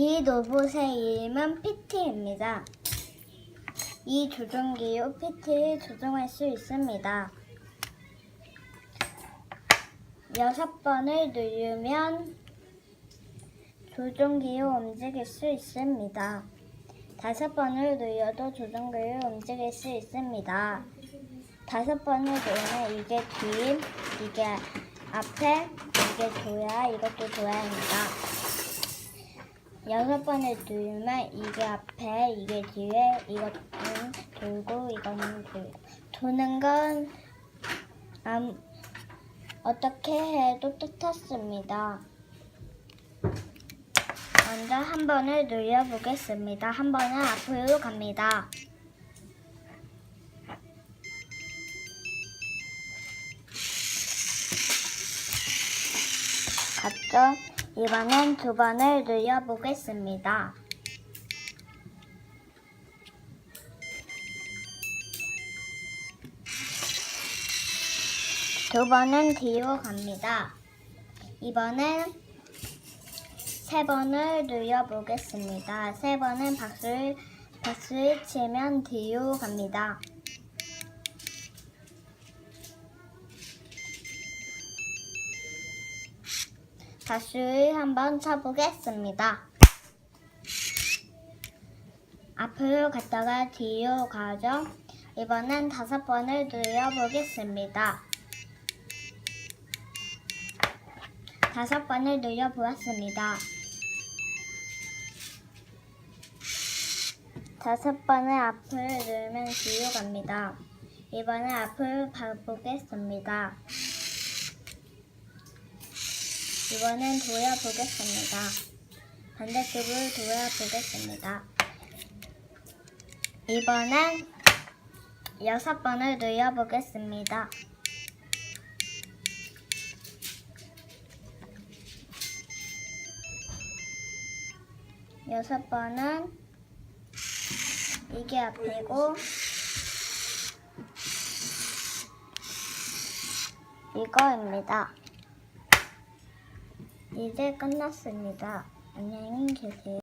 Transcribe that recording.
이 로봇의 이름은 PT입니다. 이 조종기로 PT를 조종할 수 있습니다. 여섯 번을 누르면 조종기로 움직일 수 있습니다. 다섯 번을 눌러도 조종기를 움직일 수 있습니다. 다섯 번을 누르면 이게 뒤, 이게 앞에, 이게 조야, 이것도 조야입니다. 여섯 번을 누르면 이게 앞에, 이게 뒤에, 이것은 돌고, 이거는 돌고. 도는 건 암, 어떻게 해도 똑같습니다. 먼저 한 번을 눌러보겠습니다. 한 번은 앞으로 갑니다. 갔죠? 이번엔 두 번을 눌러보겠습니다. 두 번은 뒤로 갑니다. 이번엔 세 번을 눌러보겠습니다. 세 번은 박수를, 박수를 치면 뒤로 갑니다. 박수를 한번 쳐보겠습니다. 앞으로 갔다가 뒤로 가죠. 이번엔 다섯 번을 눌러보겠습니다. 다섯 번을 눌러보았습니다. 다섯 번을 앞을 누르면 뒤로 갑니다. 이번엔 앞을 봐보겠습니다. 이번엔 돌아보겠습니다. 반대쪽을 돌아보겠습니다. 이번엔 여섯 번을 눌러보겠습니다. 여섯 번은 이게 앞이고 이거입니다. 이제 끝났습니다. 안녕히 계세요.